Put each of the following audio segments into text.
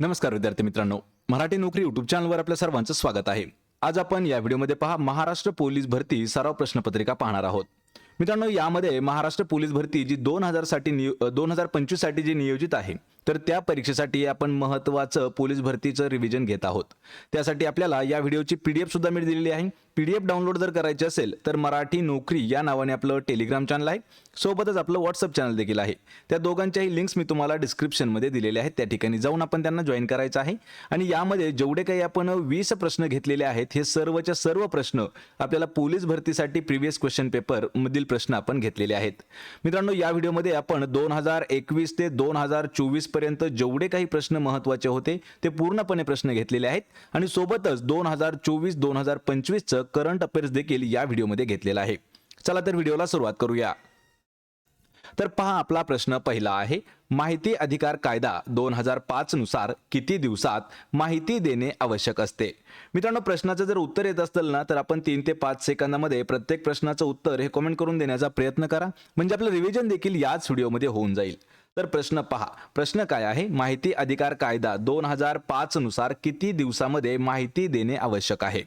नमस्कार विद्यार्थी मित्रांनो. मराठी नोकरी युट्यूब चॅनलवर आपल्या सर्वांचं स्वागत आहे. आज आपण या व्हिडिओमध्ये पहा महाराष्ट्र पोलीस भरती सराव प्रश्नपत्रिका पाहणार आहोत. मित्रांनो यामध्ये महाराष्ट्र पोलीस भरती जी दोन हजारसाठी नियो दोन हजार पंचवीससाठी जी नियोजित आहे तर त्या परीक्षेसाठी आपण महत्त्वाचं पोलीस भरतीचं रिव्हिजन घेत आहोत. त्यासाठी आपल्याला या व्हिडिओची पीडीएफ सुद्धा मिळ दिलेली आहे. पी डी एफ डाउनलोड जर करायची असेल तर मराठी नोकरी या नावाने आपलं टेलिग्राम चॅनल आहे. सोबतच आपलं व्हॉट्सअप चॅनल देखील आहे. त्या दोघांच्याही लिंक्स मी तुम्हाला डिस्क्रिप्शनमध्ये दिलेले आहेत. त्या ठिकाणी जाऊन आपण त्यांना जॉईन करायचं आहे. आणि यामध्ये जेवढे काही आपण वीस प्रश्न घेतलेले आहेत हे सर्वच्या सर्व प्रश्न आपल्याला पोलीस भरतीसाठी प्रिव्हियस क्वेश्चन पेपर मधील प्रश्न आपण घेतलेले आहेत. मित्रांनो या व्हिडिओमध्ये आपण दोन हजार एकवीस ते दोन हजार चोवीस पर्यंत जेवढे काही प्रश्न महत्त्वाचे होते ते पूर्णपणे प्रश्न घेतलेले आहेत. आणि सोबतच दोन हजार चोवीस दोन हजार पंचवीसचं करंट अफेअर्स देखील या व्हिडिओमध्ये घेतलेलं आहे. चला तर व्हिडिओला सुरुवात करूया. तर पहा आपला प्रश्न पहिला आहे माहिती अधिकार कायदा दोन हजार पाच नुसार किती दिवसात माहिती देणे आवश्यक असते? मित्रांनो प्रश्नाचं जर उत्तर येत असेल ना तर आपण तीन ते पाच सेकंदामध्ये प्रत्येक प्रश्नाचं उत्तर हे कमेंट करून देण्याचा प्रयत्न करा. म्हणजे आपलं रिव्हिजन देखील याच व्हिडिओमध्ये होऊन जाईल. तर प्रश्न पहा. प्रश्न काय आहे? माहिती अधिकार कायदा दोन हजार पाच नुसार किती दिवसामध्ये माहिती देणे आवश्यक आहे?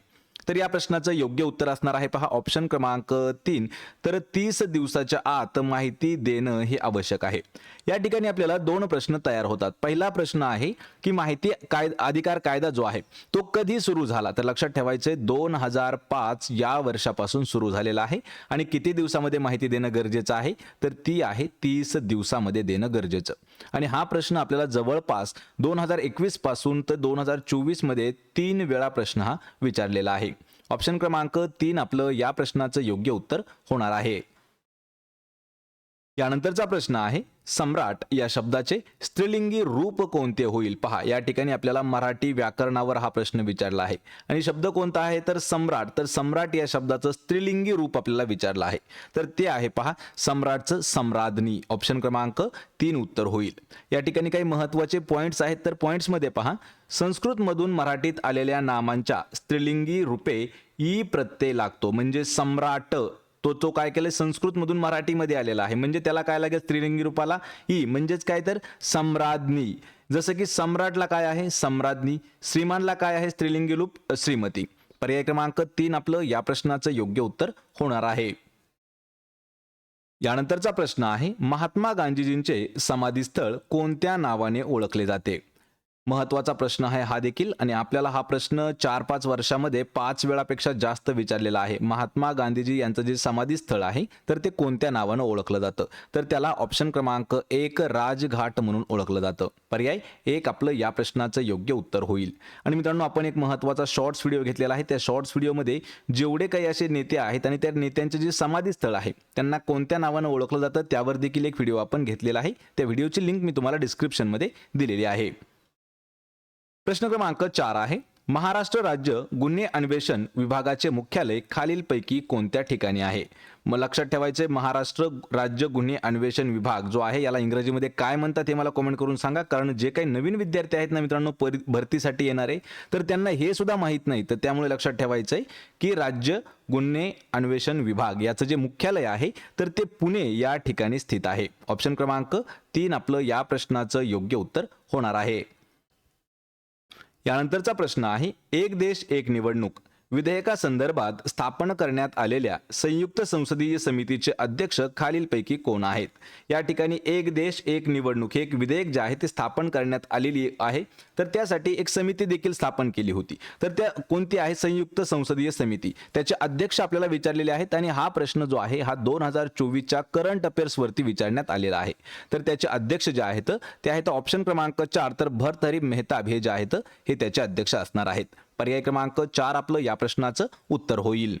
तर या प्रश्नाचं योग्य उत्तर असणार आहे. पहा ऑप्शन क्रमांक तीन. तर तीस दिवसाच्या आत माहिती देणं हे आवश्यक आहे. या ठिकाणी आपल्याला दोन प्रश्न तयार होतात. पहिला प्रश्न आहे की माहिती काय अधिकार कायदा जो आहे तो कधी सुरू झाला? तर लक्षात ठेवायचे दोन हजार पाच या वर्षापासून सुरू झालेला आहे आणि किती दिवसामध्ये माहिती देणं गरजेचं आहे? तर ती आहे तीस दिवसामध्ये देणं गरजेचं. आणि हा प्रश्न आपल्याला जवळपास दोन हजार एकवीसपासून तर दोन हजार चोवीसमध्ये तीन वेळा प्रश्न हा विचारलेला आहे. ऑप्शन क्रमांक तीन आपलं या प्रश्नाचं योग्य उत्तर होणार आहे. यानंतरचा प्रश्न आहे सम्राट या शब्दाचे स्त्रीलिंगी रूप कोणते होईल? पहा या ठिकाणी आपल्याला मराठी व्याकरणावर हा प्रश्न विचारला आहे. आणि शब्द कोणता आहे? तर सम्राट. तर सम्राट या शब्दाचं स्त्रीलिंगी रूप आपल्याला विचारलं आहे. तर ते आहे पहा सम्राटचं सम्राज्ञी. ऑप्शन क्रमांक तीन उत्तर होईल. या ठिकाणी काही महत्त्वाचे पॉईंट्स आहेत तर पॉईंट्समध्ये पहा संस्कृतमधून मराठीत आलेल्या नामांच्या स्त्रीलिंगी रूपे ई प्रत्यय लागतो. म्हणजे सम्राट. तो तो काय केलं संस्कृतमधून मराठीमध्ये आलेला आहे. म्हणजे त्याला काय लागेल? स्त्रीलिंगी रूपाला. ई म्हणजेच काय तर? सम्राज्ञी. जसं की सम्राटला काय आहे? सम्राज्ञी. श्रीमानला काय आहे? स्त्रीलिंगी रूप श्रीमती. पर्याय क्रमांक तीन आपलं या प्रश्नाचं योग्य उत्तर होणार आहे. यानंतरचा प्रश्न आहे महात्मा गांधीजींचे समाधीस्थळ कोणत्या नावाने ओळखले जाते? महत्त्वाचा प्रश्न आहे हा देखील. आणि आपल्याला हा प्रश्न चार पाच वर्षामध्ये पाच वेळापेक्षा जास्त विचारलेला आहे. महात्मा गांधीजी यांचं जे समाधीस्थळ आहे तर ते कोणत्या नावानं ओळखलं जातं? तर त्याला ऑप्शन क्रमांक एक राजघाट म्हणून ओळखलं जातं. पर्याय? एक आपलं या प्रश्नाचं योग्य उत्तर होईल. आणि मित्रांनो आपण एक महत्त्वाचा शॉर्ट्स व्हिडिओ घेतलेला आहे. त्या शॉर्ट्स व्हिडिओमध्ये जेवढे काही असे नेते आहेत आणि त्या नेत्यांचे जे समाधीस्थळ आहे त्यांना कोणत्या नावानं ओळखलं जातं त्यावर देखील एक व्हिडिओ आपण घेतलेला आहे. त्या व्हिडिओची लिंक मी तुम्हाला डिस्क्रिप्शनमध्ये दिलेली आहे. प्रश्न क्रमांक चार आहे. महाराष्ट्र राज्य गुन्हे अन्वेषण विभागाचे मुख्यालय खालीलपैकी कोणत्या ठिकाणी आहे? मग लक्षात ठेवायचे महाराष्ट्र राज्य गुन्हे अन्वेषण विभाग जो आहे याला इंग्रजीमध्ये काय म्हणतात हे मला कमेंट करून सांगा. कारण जे काही नवीन विद्यार्थी आहेत ना मित्रांनो परि भरतीसाठी येणारे तर त्यांना हे सुद्धा माहीत नाही. तर त्यामुळे लक्षात ठेवायचं आहे की राज्य गुन्हे अन्वेषण विभाग याचं जे मुख्यालय आहे तर ते पुणे या ठिकाणी स्थित आहे. ऑप्शन क्रमांक तीन आपलं या प्रश्नाचं योग्य उत्तर होणार आहे. यानंतरचा प्रश्न आहे एक देश एक निवडणूक. विधेयकासंदर्भात स्थापन करण्यात आलेल्या संयुक्त संसदीय समितीचे अध्यक्ष खालीलपैकी कोण आहेत? या ठिकाणी एक देश एक निवडणूक हे एक विधेयक जे आहे ते स्थापन करण्यात आलेली आहे. तर त्यासाठी एक समिती देखील स्थापन केली होती. तर त्या कोणती आहे? संयुक्त संसदीय समिती. त्याचे अध्यक्ष आपल्याला विचारलेले आहेत आणि हा प्रश्न जो आहे हा दोन हजार चोवीसच्या करंट अफेअर्सवरती विचारण्यात आलेला आहे. तर त्याचे अध्यक्ष जे आहेत ते आहेत ऑप्शन क्रमांक चार तर भरतरी मेहताब हे जे आहेत हे त्याचे अध्यक्ष असणार आहेत. पर्याय क्रमांक चार आपलं या प्रश्नाचं उत्तर होईल.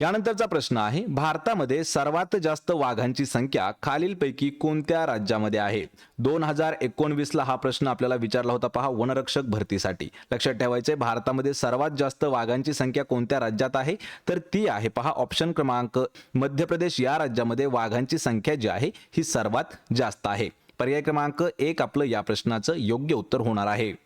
यानंतरचा प्रश्न आहे भारतामध्ये सर्वात जास्त वाघांची संख्या खालीलपैकी कोणत्या राज्यामध्ये आहे? दोन हजार एकोणवीसला हा प्रश्न आपल्याला विचारला होता पहा वनरक्षक भरतीसाठी. लक्षात ठेवायचे भारतामध्ये सर्वात जास्त वाघांची संख्या कोणत्या राज्यात आहे? तर ती आहे पहा ऑप्शन क्रमांक मध्य प्रदेश या राज्यामध्ये वाघांची संख्या जी आहे ही सर्वात जास्त आहे. पर्याय क्रमांक एक आपलं या प्रश्नाचं योग्य उत्तर होणार आहे.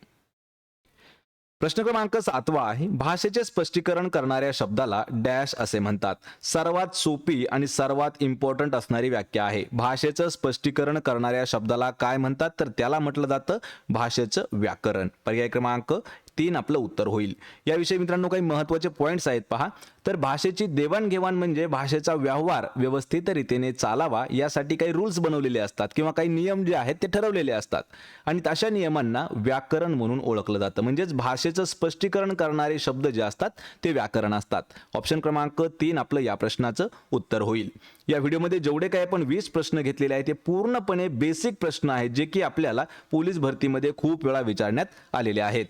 प्रश्न क्रमांक सातवा आहे. भाषेचे स्पष्टीकरण करणाऱ्या शब्दाला डॅश असे म्हणतात. सर्वात सोपी आणि सर्वात इम्पॉर्टंट असणारी व्याख्या आहे. भाषेचं स्पष्टीकरण करणाऱ्या शब्दाला काय म्हणतात? तर त्याला म्हटलं जातं भाषेचं व्याकरण. पर्याय क्रमांक तीन आपलं उत्तर होईल. याविषयी मित्रांनो काही महत्त्वाचे पॉईंट्स आहेत पहा. तर भाषेची देवाणघेवाण म्हणजे भाषेचा व्यवहार व्यवस्थित रीतीने चालावा यासाठी काही रूल्स बनवलेले असतात किंवा काही नियम जे आहेत ते ठरवलेले असतात. आणि अशा नियमांना व्याकरण म्हणून ओळखलं जातं. म्हणजेच भाषेचं स्पष्टीकरण करणारे शब्द जे असतात ते व्याकरण असतात. ऑप्शन क्रमांक तीन आपलं या प्रश्नाचं उत्तर होईल. या व्हिडिओमध्ये जेवढे काही आपण वीस प्रश्न घेतलेले आहेत ते पूर्णपणे बेसिक प्रश्न आहेत जे की आपल्याला पोलीस भरतीमध्ये खूप वेळा विचारण्यात आलेले आहेत.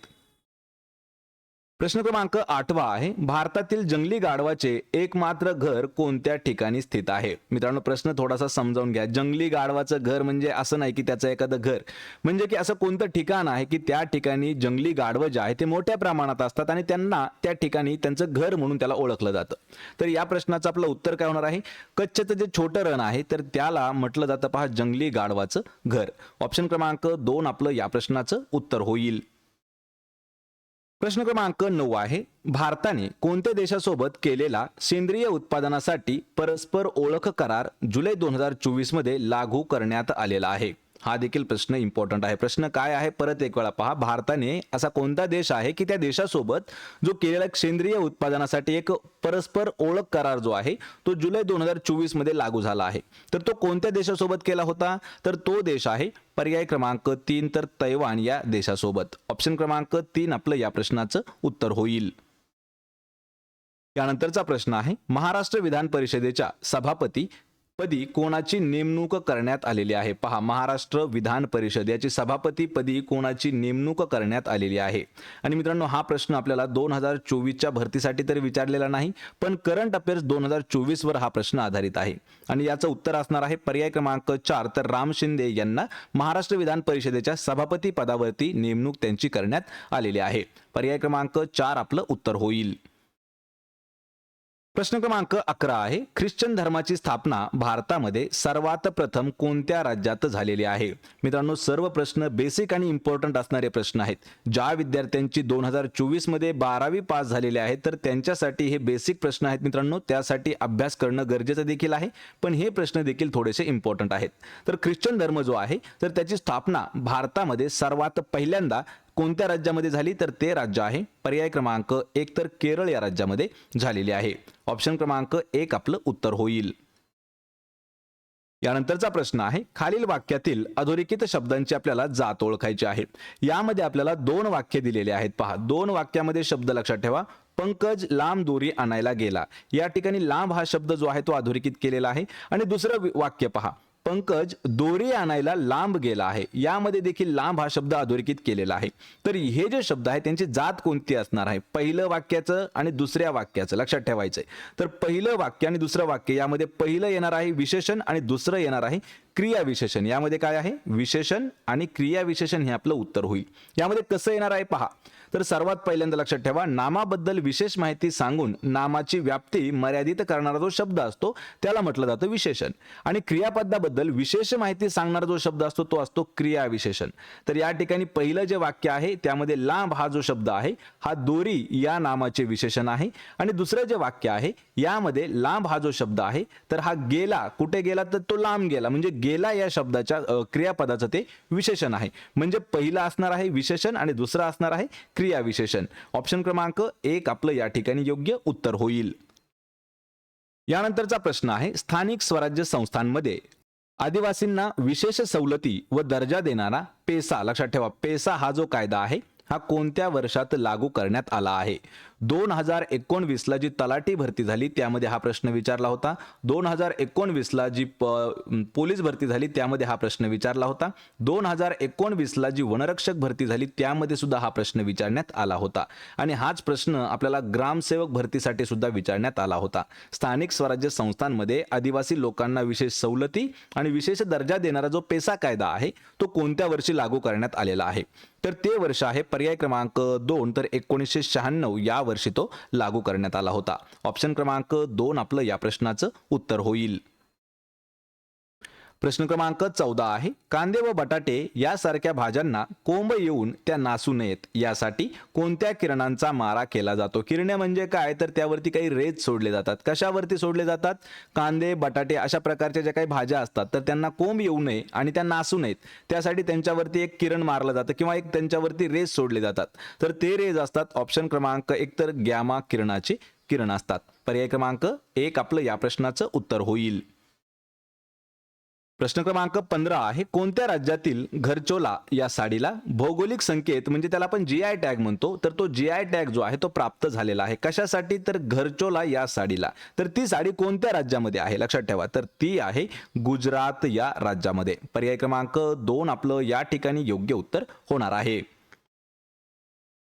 प्रश्न क्रमांक आठवा आहे. भारतातील जंगली गाढवाचे एकमात्र घर कोणत्या ठिकाणी स्थित आहे? मित्रांनो प्रश्न थोडासा समजावून घ्या. जंगली गाढवाचं घर म्हणजे असं नाही की त्याचं एखादं घर. म्हणजे की असं कोणतं ठिकाण आहे की त्या ठिकाणी जंगली गाढवं जे आहे ते मोठ्या प्रमाणात असतात आणि त्यांना त्या ठिकाणी त्यांचं घर म्हणून त्याला ओळखलं जातं. तर या प्रश्नाचं आपलं उत्तर काय होणार आहे? कच्छचं जे छोटं रण आहे तर त्याला म्हटलं जातं पहा जंगली गाढवाचं घर. ऑप्शन क्रमांक दोन आपलं या प्रश्नाचं उत्तर होईल. प्रश्न क्रमांक नऊ आहे. भारताने कोणत्या देशासोबत केलेला सेंद्रिय उत्पादनासाठी परस्पर ओळख करार जुलै दोन हजार चोवीसमध्ये लागू करण्यात आलेला आहे? हा देखील प्रश्न इम्पॉर्टंट आहे. प्रश्न काय आहे? परत एक वेळा पहा. भारताने असा कोणता देश आहे की त्या देशासोबत जो केलेला सेंद्रिय उत्पादनासाठी एक परस्पर ओळख करार जो आहे तो जुलै दोन हजार चोवीसमध्ये लागू झाला आहे. तर तो कोणत्या देशासोबत केला होता? तर तो देश आहे पर्याय क्रमांक तीन तर तैवान या देशासोबत. ऑप्शन क्रमांक तीन आपलं या प्रश्नाचं उत्तर होईल. यानंतरचा प्रश्न आहे. महाराष्ट्र विधान परिषदेच्या सभापती पदी कोणाची नेमणूक करण्यात आलेली आहे? पहा महाराष्ट्र विधान परिषद याची सभापती पदी कोणाची नेमणूक करण्यात आलेली आहे? आणि मित्रांनो हा प्रश्न आपल्याला दोन हजार चोवीसच्या भरतीसाठी तरी विचारलेला नाही पण करंट अफेअर्स दोन हजार चोवीसवर हा प्रश्न आधारित आहे. आणि याचं उत्तर असणार आहे पर्याय क्रमांक चार तर राम शिंदे यांना महाराष्ट्र विधान परिषदेच्या सभापती पदावरती नेमणूक त्यांची करण्यात आलेली आहे. पर्याय क्रमांक चार आपलं उत्तर होईल. प्रश्न क्रमांक अकरा आहे. ख्रिश्चन धर्माची स्थापना भारतामध्ये सर्वात प्रथम कोणत्या राज्यात झालेली आहे? मित्रांनो सर्व प्रश्न बेसिक आणि इम्पॉर्टंट असणारे प्रश्न आहेत. ज्या विद्यार्थ्यांची दोन हजार चोवीसमध्ये बारावी पास झालेले आहेत तर त्यांच्यासाठी हे बेसिक प्रश्न आहेत मित्रांनो. त्यासाठी अभ्यास करणं गरजेचं देखील आहे पण हे प्रश्न देखील थोडेसे इम्पॉर्टंट आहेत. तर ख्रिश्चन धर्म जो आहे तर त्याची स्थापना भारतामध्ये सर्वात पहिल्यांदा कोणत्या राज्यामध्ये झाली तर ते राज्य आहे? पर्याय क्रमांक एक तर केरळ या राज्यामध्ये झालेली आहे. ऑप्शन क्रमांक एक आपलं उत्तर होईल. यानंतरचा प्रश्न आहे खालील वाक्यातील अधोरेखित शब्दांची आपल्याला जात ओळखायची आहे. यामध्ये आपल्याला दोन वाक्य दिलेले आहेत पहा. दोन वाक्यामध्ये शब्द लक्षात ठेवा. पंकज लांब दोरी आणायला गेला. या ठिकाणी लांब हा शब्द जो आहे तो अधोरेखित केलेला आहे. आणि दुसरं वाक्य पहा. पंकज दोरी आणायला लांब गेला आहे. यामध्ये देखील लांब हा शब्द अधोरेखित केलेला आहे. तर हे जे शब्द आहे त्यांची जात कोणती असणार आहे? पहिलं वाक्याचं आणि दुसऱ्या वाक्याचं. लक्षात ठेवायचंय. तर पहिलं वाक्य आणि दुसरं वाक्य यामध्ये पहिलं येणार आहे विशेषण आणि दुसरं येणार आहे क्रियाविशेषण यामध्ये काय आहे? विशेषण आणि क्रियाविशेषण हे आपलं उत्तर होईल. यामध्ये कसं येणार आहे? पहा. तर सर्वात पहिल्यांदा लक्षात ठेवा नामाबद्दल विशेष माहिती सांगून नामाची व्याप्ती मर्यादित करणारा जो शब्द असतो त्याला म्हटलं जातं विशेषण. आणि क्रियापदाबद्दल विशेष माहिती सांगणारा जो शब्द असतो तो असतो क्रियाविशेषण तर या ठिकाणी पहिलं जे वाक्य आहे त्यामध्ये लांब हा जो शब्द आहे हा दोरी या नामाचे विशेषण आहे. आणि दुसरं जे वाक्य आहे यामध्ये लांब हा जो शब्द आहे तर हा गेला कुठे गेला? तर तो लांब गेला म्हणजे गेला या शब्दाच्या क्रियापदाचं ते विशेषण आहे. म्हणजे पहिलं असणार आहे विशेषण आणि दुसरं असणार आहे क्रियाविशेषण. ऑप्शन क्रमांक एक आपलं या ठिकाणी योग्य उत्तर होईल. यानंतरचा प्रश्न आहे स्थानिक स्वराज्य संस्थांमध्ये आदिवासींना विशेष सवलती व दर्जा देणारा पेसा लक्षात ठेवा पेसा हा जो कायदा आहे हा कोणत्या वर्षात लागू करण्यात आला आहे? दोन हजार एकोणवीसला जी तलाठी भरती झाली त्यामध्ये हा प्रश्न विचारला होता. दोन हजार एकोणवीसला जी प- पोलीस भरती झाली त्यामध्ये हा प्रश्न विचारला होता. दोन हजार एकोणवीसला जी वनरक्षक भरती झाली त्यामध्ये सुद्धा हा प्रश्न विचारण्यात आला होता. आणि हाच प्रश्न आपल्याला ग्रामसेवक भरतीसाठी सुद्धा विचारण्यात आला होता. स्थानिक स्वराज्य संस्थांमध्ये आदिवासी लोकांना विशेष सवलती आणि विशेष दर्जा देणारा जो पेसा कायदा आहे तो कोणत्या वर्षी लागू करण्यात आलेला आहे? तर ते वर्ष आहे पर्याय क्रमांक दोन तर एकोणीसशे शहाण्णव या वर्षी तो लागू करण्यात आला होता. ऑप्शन क्रमांक दोन आपलं या प्रश्नाचं उत्तर होईल. प्रश्न क्रमांक चौदा आहे. कांदे व बटाटे यासारख्या भाज्यांना कोंब येऊन त्या नासू नयेत. यासाठी कोणत्या किरणांचा मारा केला जातो? किरणे म्हणजे काय? तर त्यावरती काही रेज सोडले जातात. कशावरती सोडले जातात? कांदे बटाटे अशा प्रकारच्या ज्या काही भाज्या असतात तर त्यांना कोंब येऊ नये आणि त्या नासू नयेत. त्यासाठी त्यांच्यावरती एक किरण मारलं जातं किंवा एक त्यांच्यावरती रेज सोडले जातात. तर ते रेज असतात ऑप्शन क्रमांक एकतर गॅमा किरणाचे किरण असतात. पर्याय क्रमांक एक आपलं या प्रश्नाचं उत्तर होईल. प्रश्न क्रमांक पंधरा आहे कोणत्या राज्यातील घरचोला या साडीला भौगोलिक संकेत म्हणजे त्याला आपण जी आय टॅग म्हणतो तर तो जी आय टॅग जो आहे तो प्राप्त झालेला आहे. कशासाठी तर घरचोला या साडीला? तर ती साडी कोणत्या राज्यामध्ये आहे? लक्षात ठेवा. तर ती आहे गुजरात या राज्यामध्ये. पर्याय क्रमांक दोन आपलं या ठिकाणी योग्य उत्तर होणार आहे.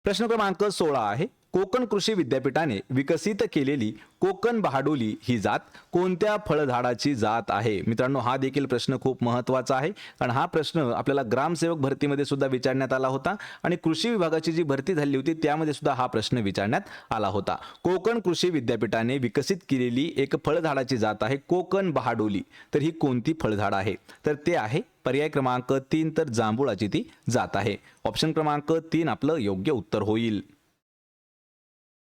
प्रश्न क्रमांक सोळा आहे कोकण कृषी विद्यापीठाने विकसित केलेली कोकण बहाडोली ही जात कोणत्या फळझाडाची जात आहे? मित्रांनो हा देखील प्रश्न खूप महत्त्वाचा आहे. कारण हा प्रश्न आपल्याला ग्रामसेवक भरतीमध्ये सुद्धा विचारण्यात आला होता आणि कृषी विभागाची जी भरती झाली होती त्यामध्ये सुद्धा हा प्रश्न विचारण्यात आला होता. कोकण कृषी विद्यापीठाने विकसित केलेली एक फळझाडाची जात आहे कोकण बहाडोली. तर ही कोणती फळझाड आहे? तर ते आहे पर्याय क्रमांक तीन तर जांभुळाची ती जात आहे. ऑप्शन क्रमांक तीन आपलं योग्य उत्तर होईल.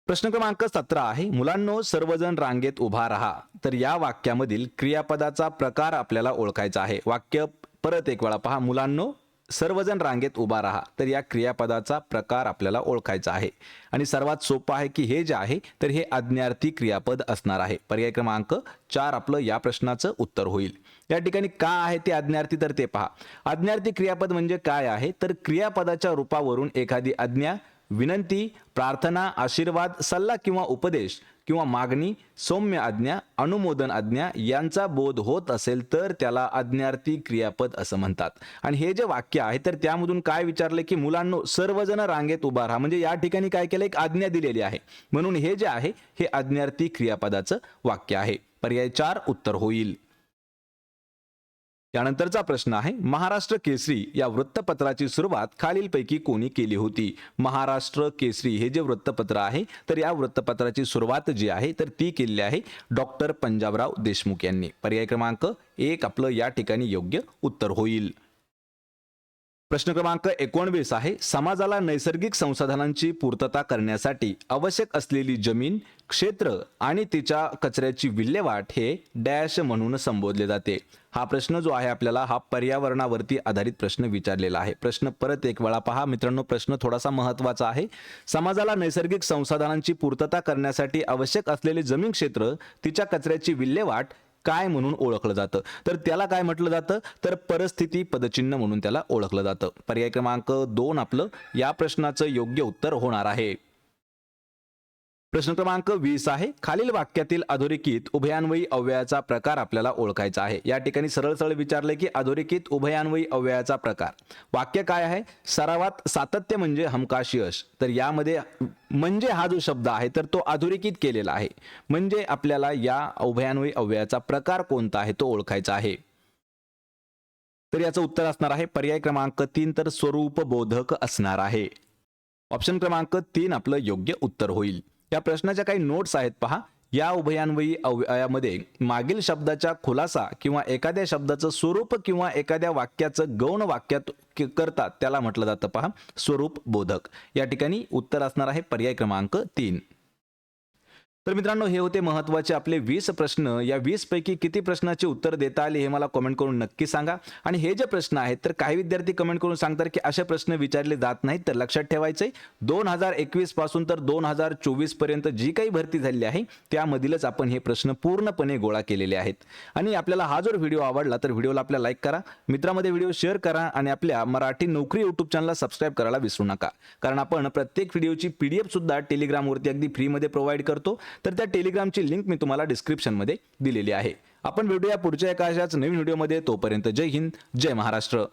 प्रश्न क्रमांक सतरा आहे. मुलांनो सर्वजण रांगेत उभा राहा. तर या वाक्यामधील क्रियापदाचा प्रकार आपल्याला ओळखायचा आहे. वाक्य परत एक वेळा पहा. मुलांनो सर्वजण रांगेत उभा राहा. तर या क्रियापदाचा प्रकार आपल्याला ओळखायचा आहे. आणि सर्वात सोपं आहे की हे जे आहे तर हे आज्ञार्थी क्रियापद असणार आहे. पर्याय क्रमांक चार आपलं या प्रश्नाचं उत्तर होईल. या ठिकाणी का आहे ते आज्ञार्थी तर ते पहा. आज्ञार्थी क्रियापद म्हणजे काय आहे? तर क्रियापदाच्या रूपावरून एखादी आज्ञा विनंती प्रार्थना आशीर्वाद सल्ला किंवा उपदेश किंवा मागणी सौम्य आज्ञा अनुमोदन आज्ञा यांचा बोध होत असेल तर त्याला आज्ञार्थी क्रियापद असं म्हणतात. आणि हे जे वाक्य आहे तर त्यामधून काय विचारले की मुलांनो सर्वजण रांगेत उभा राहा. म्हणजे या ठिकाणी काय केलं? एक आज्ञा दिलेली आहे. म्हणून हे जे आहे हे आज्ञार्थी क्रियापदाचं वाक्य आहे. पर्याय चार उत्तर होईल. त्यानंतरचा प्रश्न आहे महाराष्ट्र केसरी या वृत्तपत्राची सुरुवात खालीलपैकी कोणी केली होती? महाराष्ट्र केसरी हे जे वृत्तपत्र आहे तर या वृत्तपत्राची सुरुवात जी आहे तर ती केलेली आहे डॉक्टर पंजाबराव देशमुख यांनी. पर्याय क्रमांक एक आपलं या ठिकाणी योग्य उत्तर होईल. प्रश्न क्रमांक एकोणवीस आहे समाजाला नैसर्गिक संसाधनांची पूर्तता करण्यासाठी आवश्यक असलेली जमीन क्षेत्र आणि तिच्या कचऱ्याची विल्हेवाट हे डॅश म्हणून संबोधले जाते. हा प्रश्न जो आहे आपल्याला हा पर्यावरणावरती आधारित प्रश्न विचारलेला आहे. प्रश्न परत एक वेळा पहा. मित्रांनो प्रश्न थोडासा महत्त्वाचा आहे. समाजाला नैसर्गिक संसाधनांची पूर्तता करण्यासाठी आवश्यक असलेले जमीन क्षेत्र तिच्या कचऱ्याची विल्हेवाट काय म्हणून ओळखलं जातं? तर त्याला काय म्हटलं जातं? तर परिस्थिती पदचिन्ह म्हणून त्याला ओळखलं जातं. पर्याय क्रमांक दोन आपलं या प्रश्नाचं योग्य उत्तर होणार आहे. प्रश्न क्रमांक वीस आहे. खालील वाक्यातील अधोरेखित उभयान्वयी अव्ययाचा प्रकार आपल्याला ओळखायचा आहे. या ठिकाणी सरळ सरळ विचारले की अधोरेखित उभयान्वयी अव्ययाचा प्रकार. वाक्य काय आहे? सरावात सातत्य म्हणजे हमकाश यश तर यामध्ये म्हणजे हा जो शब्द आहे तर तो अधोरेखित केलेला आहे. म्हणजे आपल्याला या उभयान्वयी अव्ययाचा प्रकार कोणता आहे तो ओळखायचा आहे. तर याचं उत्तर असणार आहे पर्याय क्रमांक तीन तर स्वरूप बोधक असणार आहे. ऑप्शन क्रमांक तीन आपलं योग्य उत्तर होईल. या प्रश्नाच्या काही नोट्स आहेत पहा. या उभयान्वयी अव्ययामध्ये मागील शब्दाच्या खुलासा किंवा एखाद्या शब्दाचं स्वरूप किंवा एखाद्या वाक्याचं गौण वाक्यात करतात त्याला म्हटलं जातं पहा. स्वरूप बोधक. या ठिकाणी उत्तर असणार आहे पर्याय क्रमांक तीन. तर मित्रांनो हे होते महत्त्वाचे आपले वीस प्रश्न. या वीस पैकी किती प्रश्नाचे उत्तर देता आले हे मला कमेंट करून नक्की सांगा. आणि हे जे प्रश्न आहेत तर काही विद्यार्थी कमेंट करून सांगतात की असे प्रश्न विचारले जात नाहीत तर लक्षात ठेवायचे. दोन हजार एकवीसपासून तर दोन हजार चोवीसपर्यंत जी काही भरती झालेली आहे त्यामधीलच आपण हे प्रश्न पूर्णपणे गोळा केलेले आहेत. आणि आपल्याला हा जर व्हिडिओ आवडला तर व्हिडिओला आपल्या लाईक करा. मित्रामध्ये व्हिडिओ शेअर करा आणि आपल्या मराठी नोकरी यूट्यूब चॅनलला सबस्क्राईब करायला विसरू नका. कारण आपण प्रत्येक व्हिडिओची पी डी सुद्धा टेलिग्रामवरती अगदी फ्रीमध्ये प्रोव्हाइड करतो. तर त्या टेलिग्रामची लिंक मी तुम्हाला डिस्क्रिप्शनमध्ये दिलेली आहे. आपण भेटूया पुढच्या एका अशाच नवीन व्हिडिओमध्ये. तोपर्यंत जय हिंद जय महाराष्ट्र.